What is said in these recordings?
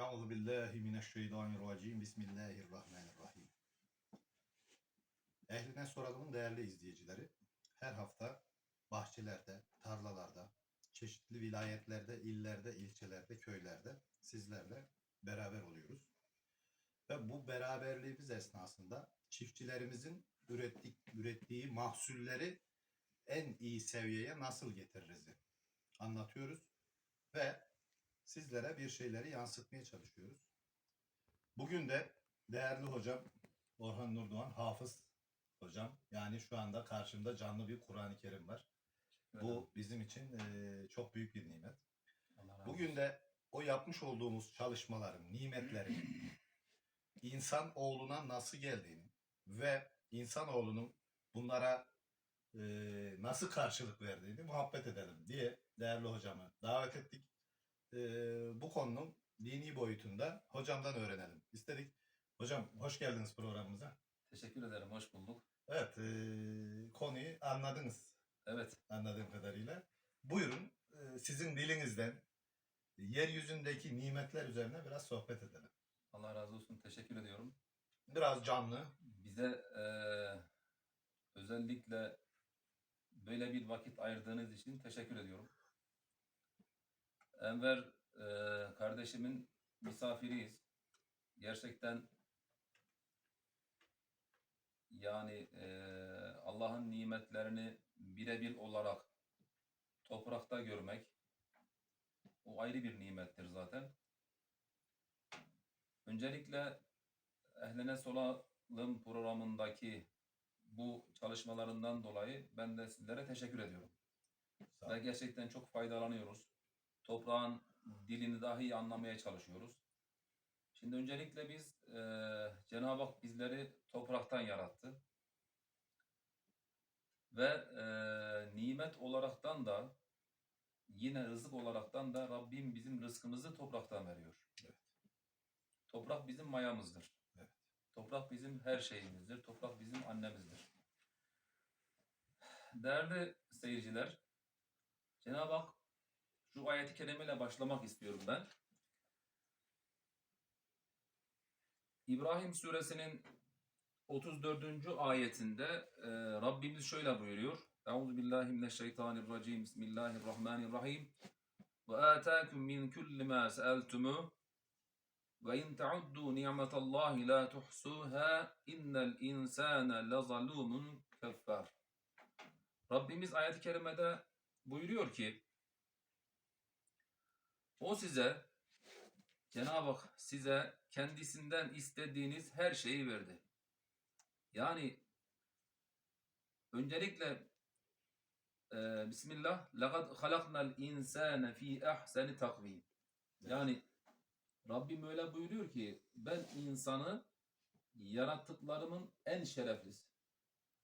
Euzu billahi mineşşeytanirracim. Bismillahirrahmanirrahim. Ehline soralımın değerli izleyicileri. Her hafta bahçelerde, tarlalarda, çeşitli vilayetlerde, illerde, ilçelerde, köylerde sizlerle beraber oluyoruz. Ve bu beraberliğimiz esnasında çiftçilerimizin ürettik, ürettiği mahsulleri en iyi seviyeye nasıl getiririz anlatıyoruz ve sizlere bir şeyleri yansıtmaya çalışıyoruz. Bugün de değerli hocam Orhan Nurdoğan Hafız hocam yani şu anda karşımda canlı bir Kur'an-ı Kerim var. Bu bizim için eee, çok büyük bir nimet. Bugün de o yapmış olduğumuz çalışmaların, nimetlerin insan oğluna nasıl geldiğini ve insanoğlunun bunlara e, nasıl karşılık verdiğini muhabbet edelim diye değerli hocamı davet ettik. E, bu konunun dini boyutunda hocamdan öğrenelim istedik. Hocam hoş geldiniz programımıza. Teşekkür ederim, hoş bulduk. Evet, e, konuyu anladınız Evet, anladığım kadarıyla. Buyurun e, sizin dilinizden yeryüzündeki nimetler üzerine biraz sohbet edelim. Allah razı olsun, teşekkür ediyorum. Biraz canlı. Bize eee, özellikle böyle bir vakit ayırdığınız için teşekkür ediyorum. Enver eee, kardeşimin misafiriyiz. Gerçekten yani eee, Allah'ın nimetlerini birebir olarak toprakta görmek o ayrı bir nimettir zaten. Öncelikle Ehline Solalım programındaki bu çalışmalarından dolayı ben de sizlere teşekkür ediyorum. Ve gerçekten çok faydalanıyoruz. Toprağın dilini dahi anlamaya çalışıyoruz. Şimdi öncelikle biz eee Cenab-ı Hak bizleri topraktan yarattı. Ve eee, nimet olaraktan da yine rızık olaraktan da Rabbim bizim rızkımızı topraktan veriyor. Evet. Toprak bizim mayamızdır. Evet. Toprak bizim her şeyimizdir. Toprak bizim annemizdir. Değerli seyirciler, Cenab-ı Hak şu ayeti kerimeyle başlamak istiyorum ben. İbrahim suresinin 34. ayetinde e, Rabbimiz şöyle buyuruyor. Euzu billahi mineşşeytanirracim. Bismillahirrahmanirrahim. Ve ataakum min kulli ma sa'altumu ve in ta'uddu ni'metallahi la tuhsuha innel insane lezalumun keffar. Rabbimiz ayet-i kerimede buyuruyor ki o size Cenab-ı Hak size kendisinden istediğiniz her şeyi verdi. Yani öncelikle e, Bismillah لَقَدْ خَلَقْنَا الْاِنْسَانَ ف۪ي اَحْسَنِ takvim. Yani Rabbim öyle buyuruyor ki ben insanı yarattıklarımın en şereflisi.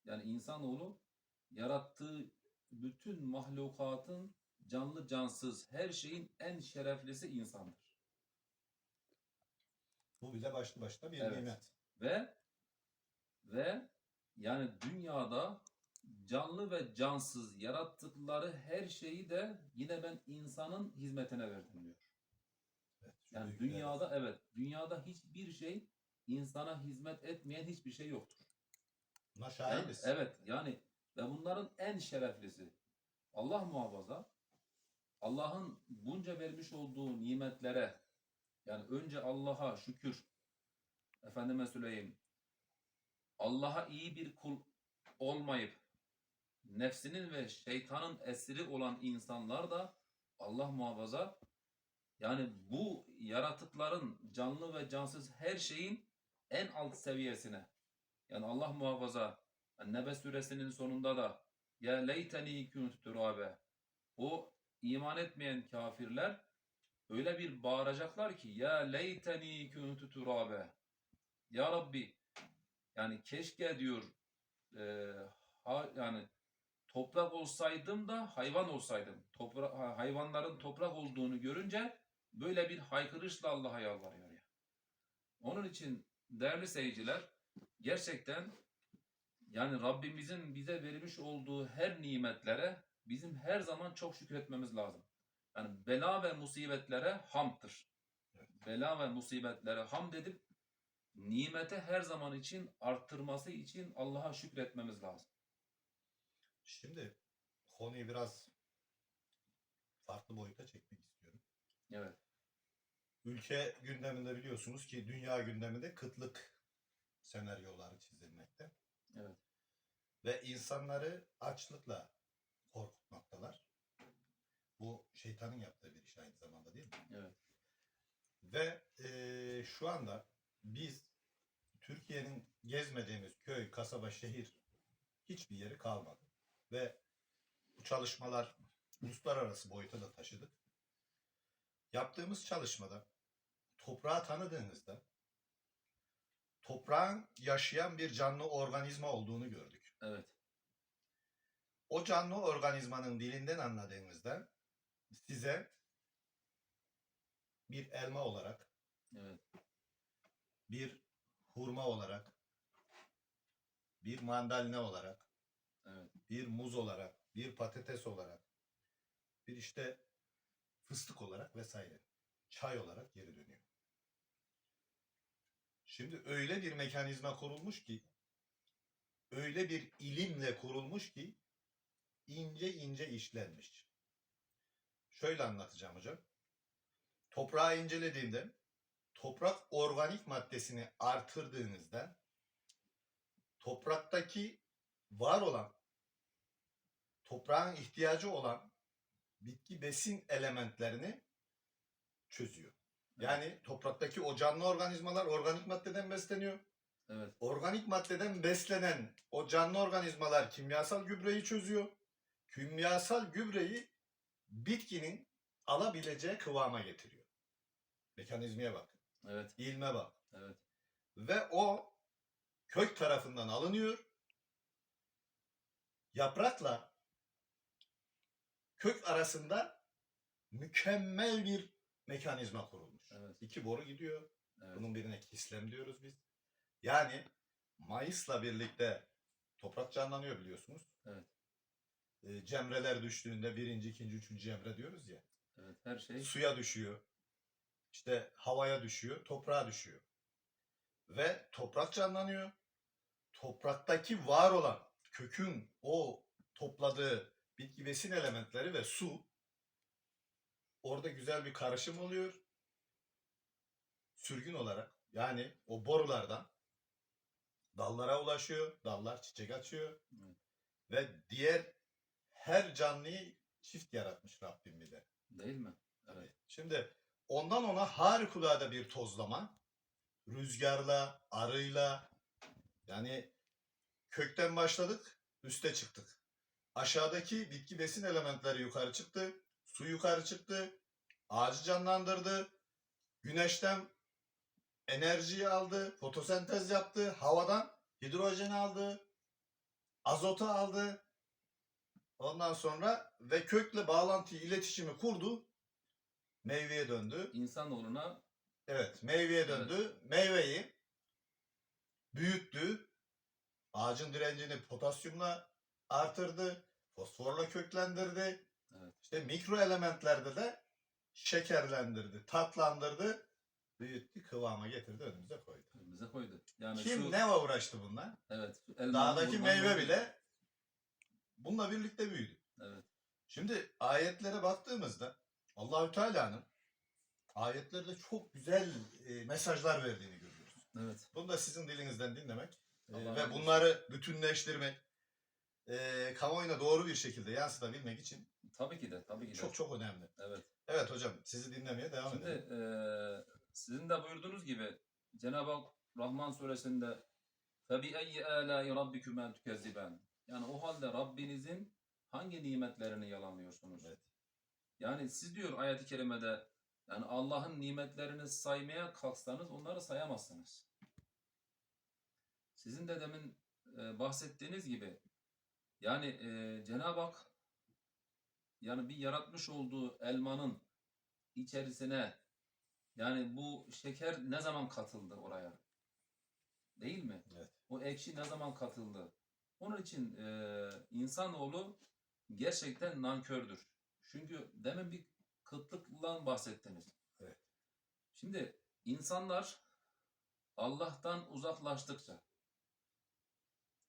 Yani insanoğlu yarattığı bütün mahlukatın canlı cansız her şeyin en şereflisi insandır. Bu bile başlı başına bir Evet. nimet. Ve ve yani dünyada canlı ve cansız yarattıkları her şeyi de yine ben insanın hizmetine verdim diyor. Evet, Yani dünyada evet dünyada hiçbir şey insana hizmet etmeyen hiçbir şey yoktur. Buna Yani, şahidiz. evet yani ve bunların en şereflisi Allah muhafaza Allah'ın bunca vermiş olduğu nimetlere yani önce Allah'a şükür efendime söyleyeyim Allah'a iyi bir kul olmayıp nefsinin ve şeytanın esiri olan insanlar da Allah muhafaza yani bu yaratıkların canlı ve cansız her şeyin en alt seviyesine yani Allah muhafaza Nebe suresinin sonunda da ya leyteni kuntu turabe o iman etmeyen kafirler öyle bir bağıracaklar ki ya leyteni kuntu turabe ya Rabbi yani keşke diyor e, ha, yani toprak olsaydım da hayvan olsaydım. Topra hayvanların toprak olduğunu görünce böyle bir haykırışla Allah'a yalvarıyor ya. Onun için değerli seyirciler gerçekten yani Rabbimizin bize vermiş olduğu her nimetlere bizim her zaman çok şükretmemiz lazım. Yani bela ve musibetlere hamdır. Bela ve musibetlere hamd edip nimete her zaman için arttırması için Allah'a şükretmemiz lazım. Şimdi konuyu biraz farklı boyuta çekmek istiyorum. Evet. Ülke gündeminde biliyorsunuz ki dünya gündeminde kıtlık senaryoları çizilmekte. Evet. Ve insanları açlıkla korkutmaktalar. Bu şeytanın yaptığı bir iş aynı zamanda değil mi? Evet. Ve eee, şu anda biz Türkiye'nin gezmediğimiz köy, kasaba, şehir hiçbir yeri kalmadı. Ve bu çalışmalar uluslararası boyuta da taşıdık. Yaptığımız çalışmada toprağı tanıdığınızda toprağın yaşayan bir canlı organizma olduğunu gördük. Evet. O canlı organizmanın dilinden anladığınızda size bir elma olarak, Evet. bir hurma olarak, bir mandalina olarak, Evet. bir muz olarak, bir patates olarak, bir işte fıstık olarak vesaire, çay olarak geri dönüyor. Şimdi öyle bir mekanizma kurulmuş ki, öyle bir ilimle kurulmuş ki, ince ince işlenmiş. Şöyle anlatacağım hocam. Toprağı incelediğimde, toprak organik maddesini artırdığınızda, topraktaki var olan, toprağın ihtiyacı olan bitki besin elementlerini çözüyor. Yani topraktaki o canlı organizmalar organik maddeden besleniyor. Evet. Organik maddeden beslenen o canlı organizmalar kimyasal gübreyi çözüyor. Kimyasal gübreyi bitkinin alabileceği kıvama getiriyor. Mekanizmaya bak, Evet. ilme bak. Evet. Ve o kök tarafından alınıyor. Yaprakla kök arasında mükemmel bir mekanizma kurulmuş. Evet. İki boru gidiyor. Evet. Bunun birine kislem diyoruz biz. Yani Mayıs'la birlikte toprak canlanıyor biliyorsunuz. Evet. Ee, cemreler düştüğünde birinci, ikinci, üçüncü cemre diyoruz ya. Evet. Her şey Suya düşüyor. İşte havaya düşüyor, toprağa düşüyor. Ve toprak canlanıyor. Topraktaki var olan kökün o topladığı bitki besin elementleri ve su orada güzel bir karışım oluyor. Sürgün olarak yani o borulardan dallara ulaşıyor. Dallar çiçek açıyor. Evet. Ve diğer her canlıyı çift yaratmış Rabbim bir de. değil mi? Evet. Evet. Şimdi ondan ona harikulade bir tozlama, rüzgarla, arıyla, yani kökten başladık, üste çıktık. Aşağıdaki bitki besin elementleri yukarı çıktı, su yukarı çıktı, ağacı canlandırdı, güneşten enerjiyi aldı, fotosentez yaptı, havadan hidrojen aldı, azotu aldı. Ondan sonra ve kökle bağlantıyı, iletişimi kurdu. Meyveye döndü. İnsanoğluna Evet, meyveye döndü. Meyveyi büyüttü. Ağacın direncini potasyumla artırdı. Fosforla köklendirdi. Evet. İşte mikro elementlerde de şekerlendirdi, tatlandırdı, büyüttü, kıvama getirdi, önümüze koydu. bize koydu. Yani Kim şu ne uğraştı bunlar? evet. Dağdaki meyve bile bununla birlikte büyüdü. Evet. Şimdi ayetlere baktığımızda Allahü Teala'nın ayetlerde çok güzel e, mesajlar verdiğini görüyoruz. Evet. Bunu da sizin dilinizden dinlemek e, Allah ve razı olsun. bunları bütünleştirmek, e, kamuoyuna doğru bir şekilde yansıtabilmek için Tabii ki de. Tabii ki de. çok çok önemli. Evet. Evet hocam sizi dinlemeye devam Şimdi edelim. eee, sizin de buyurduğunuz gibi Cenab-ı Hak Rahman suresinde فَبِأَيِّ آلَاءِ رَبِّكُمَا تُكَذِّبَانِ yani o halde Rabbinizin hangi nimetlerini yalanlıyorsunuz? Evet. Yani siz diyor ayet-i kerimede yani Allah'ın nimetlerini saymaya kalksanız onları sayamazsınız. Sizin de demin e, bahsettiğiniz gibi yani e, Cenab-ı Hak yani bir yaratmış olduğu elmanın içerisine yani bu şeker ne zaman katıldı oraya? Değil mi? Evet. O ekşi ne zaman katıldı? Onun için e, insanoğlu gerçekten nankördür. Çünkü demin bir kıtlıkla bahsettiniz. Evet. Şimdi insanlar Allah'tan uzaklaştıkça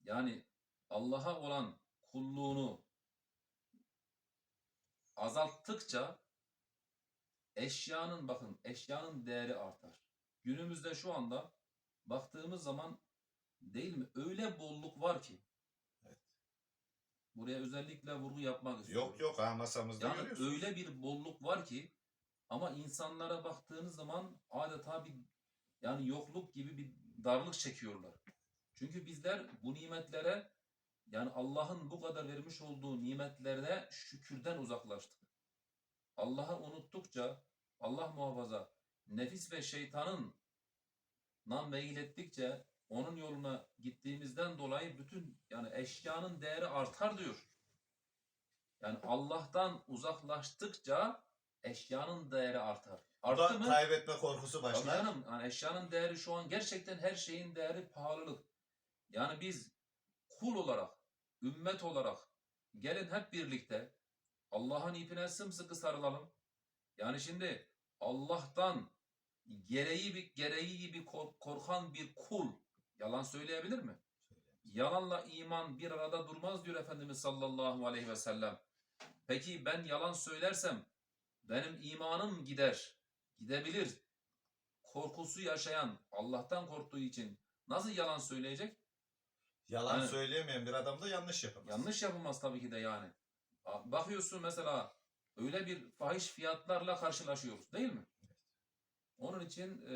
yani Allah'a olan kulluğunu azalttıkça eşyanın bakın eşyanın değeri artar. Günümüzde şu anda baktığımız zaman değil mi? Öyle bolluk var ki. Buraya özellikle vurgu yapmak istiyorum. Yok yok ha masamızda Yani görüyorsunuz. öyle bir bolluk var ki ama insanlara baktığınız zaman adeta bir yani yokluk gibi bir darlık çekiyorlar. Çünkü bizler bu nimetlere yani Allah'ın bu kadar vermiş olduğu nimetlerine şükürden uzaklaştık. Allah'ı unuttukça Allah muhafaza nefis ve şeytanın nan meylettikçe onun yoluna gittiğimizden dolayı bütün yani eşyanın değeri artar diyor. Yani Allah'tan uzaklaştıkça eşyanın değeri artar. Arttı da mı? kaybetme korkusu başlar. canım, yani eşyanın değeri şu an gerçekten her şeyin değeri pahalılık. Yani biz kul olarak, ümmet olarak gelin hep birlikte Allah'ın ipine sımsıkı sarılalım. Yani şimdi Allah'tan gereği bir gereği gibi kork- korkan bir kul yalan söyleyebilir mi? Yalanla iman bir arada durmaz diyor Efendimiz sallallahu aleyhi ve sellem. Peki ben yalan söylersem benim imanım gider, gidebilir. Korkusu yaşayan, Allah'tan korktuğu için nasıl yalan söyleyecek? Yalan Yani- söyleyemeyen bir adam da yanlış yapamaz. Yanlış yapılmaz tabii ki de yani. Bakıyorsun mesela öyle bir fahiş fiyatlarla karşılaşıyoruz değil mi? Onun için e,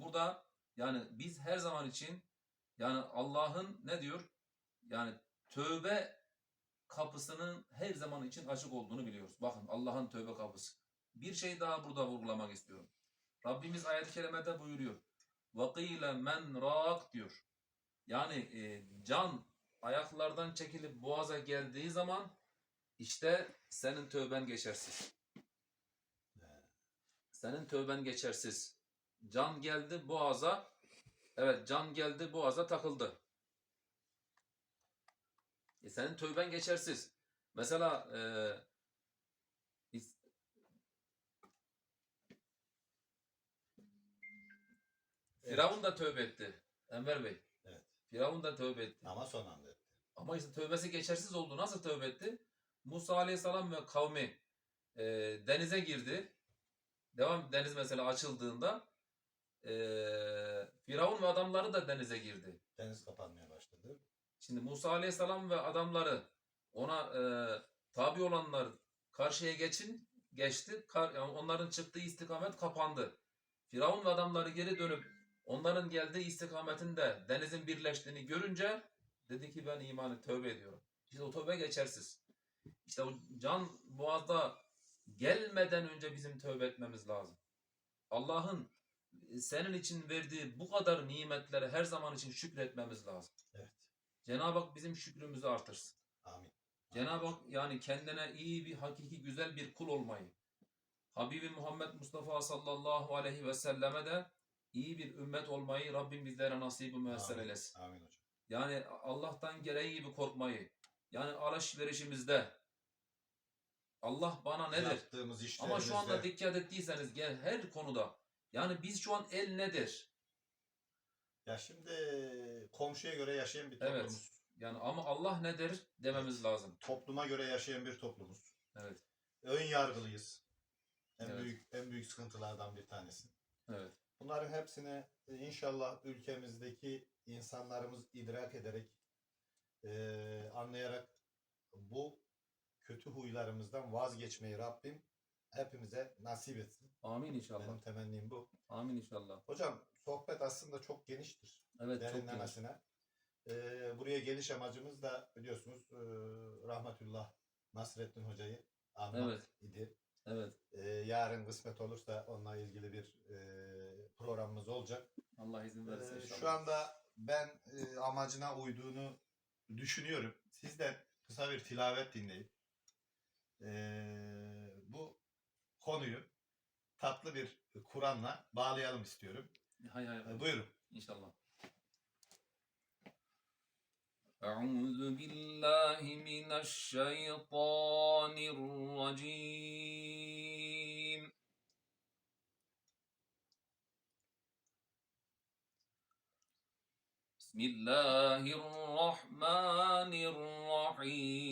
burada yani biz her zaman için yani Allah'ın ne diyor? Yani tövbe kapısının her zaman için açık olduğunu biliyoruz. Bakın Allah'ın tövbe kapısı. Bir şey daha burada vurgulamak istiyorum. Rabbimiz ayet-i kerimede buyuruyor. وَقِيلَ men رَاق diyor. Yani e, can ayaklardan çekilip boğaza geldiği zaman işte senin tövben geçersiz. Senin tövben geçersiz. Can geldi boğaza. Evet can geldi boğaza takıldı. E senin tövben geçersiz. Mesela e, Firavun da tövbe etti. Enver Bey. Evet. Firavun da tövbe etti. Ama son anda etti. Ama işte tövbesi geçersiz oldu. Nasıl tövbe etti? Musa Aleyhisselam ve kavmi e, denize girdi. Devam deniz mesela açıldığında e, Firavun ve adamları da denize girdi. Deniz kapanmaya başladı. Şimdi Musa Aleyhisselam ve adamları ona e, tabi olanlar karşıya geçin geçti. Kar, yani onların çıktığı istikamet kapandı. Firavun ve adamları geri dönüp onların geldiği istikametinde denizin birleştiğini görünce dedi ki ben imanı tövbe ediyorum. İşte o tövbe geçersiz. İşte o can boğazda gelmeden önce bizim tövbe etmemiz lazım. Allah'ın senin için verdiği bu kadar nimetlere her zaman için şükretmemiz lazım. Evet. Cenab-ı Hak bizim şükrümüzü artırsın. Amin. Cenab-ı Hak yani kendine iyi bir, hakiki, güzel bir kul olmayı, Habibi Muhammed Mustafa sallallahu aleyhi ve selleme de iyi bir ümmet olmayı Rabbim bizlere nasip-i müesser Amin. eylesin. Amin hocam. Yani Allah'tan gereği gibi korkmayı, yani alışverişimizde Allah bana nedir? Yaptığımız Ama şu anda dikkat ettiyseniz gel her konuda yani biz şu an el nedir? ya şimdi komşuya göre yaşayan bir Evet. toplumuz. Yani ama Allah nedir dememiz lazım. Topluma göre yaşayan bir toplumuz. Evet. Ön yargılıyız. En Evet. büyük en büyük sıkıntılardan bir tanesi. Evet. Bunların hepsini e, inşallah ülkemizdeki insanlarımız idrak ederek, e, anlayarak bu kötü huylarımızdan vazgeçmeyi Rabbim hepimize nasip etsin. Amin inşallah. Benim temennim bu. Amin inşallah. Hocam sohbet aslında çok geniştir. Evet çok geniş. Derinlemesine. E, buraya geliş amacımız da biliyorsunuz e, rahmetullah Nasrettin Hoca'yı anmak Evet. idi. Evet. E, yarın kısmet olursa onunla ilgili bir e, programımız olacak. Allah izin verirse Ee, inşallah. şu anda ben e, amacına uyduğunu düşünüyorum. Sizden kısa bir tilavet dinleyip e, bu konuyu tatlı bir Kur'an'la bağlayalım istiyorum. Hay hay. hay. Ee, buyurun. İnşallah. أعوذ بالله من الشيطان الرجيم بسم الله الرحمن الرحيم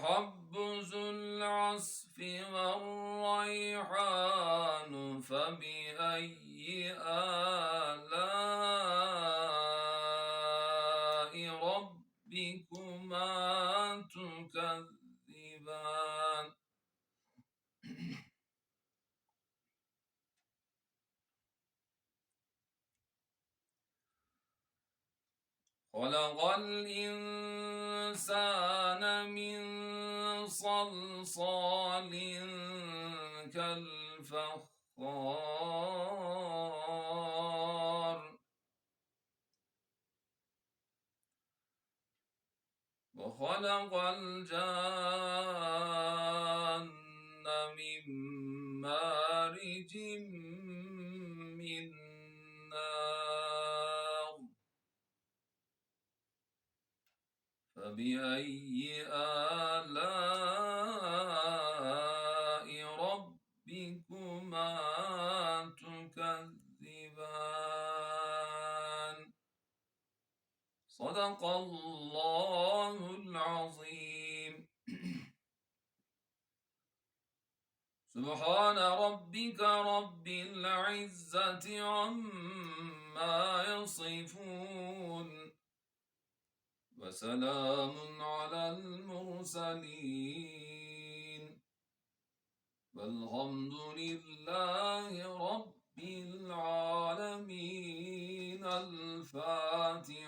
والحب ذو العصف والريحان فبأي آلاء ربكما تكذبان؟ خلق الإنسان صلصال كالفخار. وخلق الجان من مارج من فبأي آلاء ربكما تكذبان؟ صدق الله الفاتحة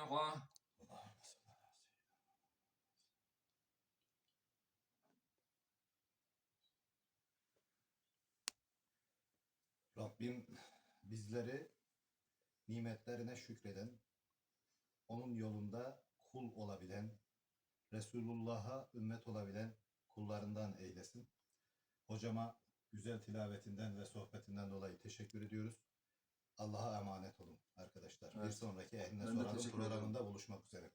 Rabbim bizleri nimetlerine şükreden, onun yolunda kul olabilen, Resulullah'a ümmet olabilen kullarından eylesin. Hocama güzel tilavetinden ve sohbetinden dolayı teşekkür ediyoruz. Allah'a emanet olun arkadaşlar. Bir Evet. sonraki Ehline Soralım programında buluşmak üzere.